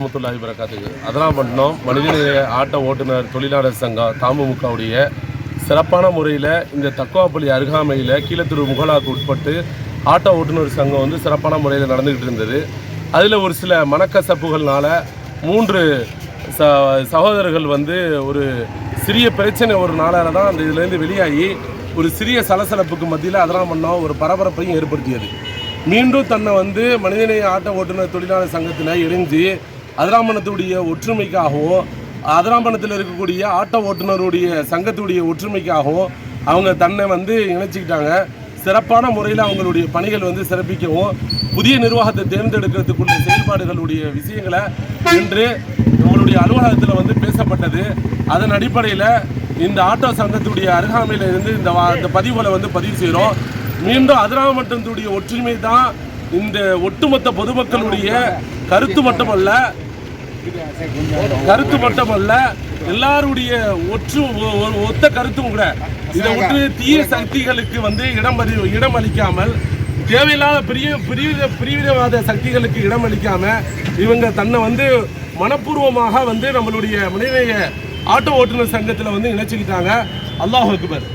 முத்துல்லாஹி வரகாத்துக்கு அதெல்லாம் பண்ணோம் மனிதநேய ஆட்ட ஓட்டுநர் தொழிலாளர் சங்கம் தாமுமுகவுடைய சிறப்பான முறையில் இந்த தக்குவாப்பள்ளி அருகாமையில் கீழத்திரு முகலாக்கு உட்பட்டு ஆட்டோ ஓட்டுநர் சங்கம் வந்து சிறப்பான முறையில் நடந்துக்கிட்டு இருந்தது. அதில் ஒரு சில மனக்கசப்புகள்னால மூன்று ச சகோதரர்கள் வந்து ஒரு சிறிய பிரச்சனை ஒரு நாளால் தான் அந்த இதுலேருந்து வெளியாகி ஒரு சிறிய சலசலப்புக்கு மத்தியில் அதெல்லாம் பண்ணோம் ஒரு பரபரப்பையும் ஏற்படுத்தியது. மீண்டும் தன்னை வந்து மனிதநேய ஆட்ட ஓட்டுநர் தொழிலாளர் சங்கத்தில் இணைஞ்சு அதிராமணத்துடைய ஒற்றுமைக்காகவும் அதிராமணத்தில் இருக்கக்கூடிய ஆட்டோ ஓட்டுநருடைய சங்கத்துடைய ஒற்றுமைக்காகவும் அவங்க தன்னை வந்து இணைச்சிக்கிட்டாங்க. சிறப்பான முறையில் அவங்களுடைய பணிகள் வந்து சிறப்பிக்கவும் புதிய நிர்வாகத்தை தேர்ந்தெடுக்கிறதுக்குள்ள செயல்பாடுகளுடைய விஷயங்களை இன்று நம்மளுடைய அலுவலகத்தில் வந்து பேசப்பட்டது. அதன் அடிப்படையில் இந்த ஆட்டோ சங்கத்துடைய அருகாமையில் இருந்து இந்த வா- இந்த பதிவுகளை வந்து பதிவு செய்கிறோம் மீண்டும் அதிராமட்டத்துடைய ஒற்றுமை தான் இந்த ஒட்டுமொத்த பொதுமக்களுடைய கருத்து மட்டுமல்ல கருத்து மட்டுமல்ல எல்லாருடைய ஒற்று ஒத்த கருத்தும் கூட. இதை விட்டு தீய சக்திகளுக்கு வந்து இடம் இடம் அளிக்காமல் தேவையில்லாத பெரிய பிரிவித பிரிவினவாத சக்திகளுக்கு இடம் அளிக்காம இவங்க தன்னை வந்து மனப்பூர்வமாக வந்து நம்மளுடைய மனிதநேய ஆட்டோ ஓட்டுநர் சங்கத்தில் வந்து இணைச்சிக்கிட்டாங்க. அல்லாஹ் அக்பர்.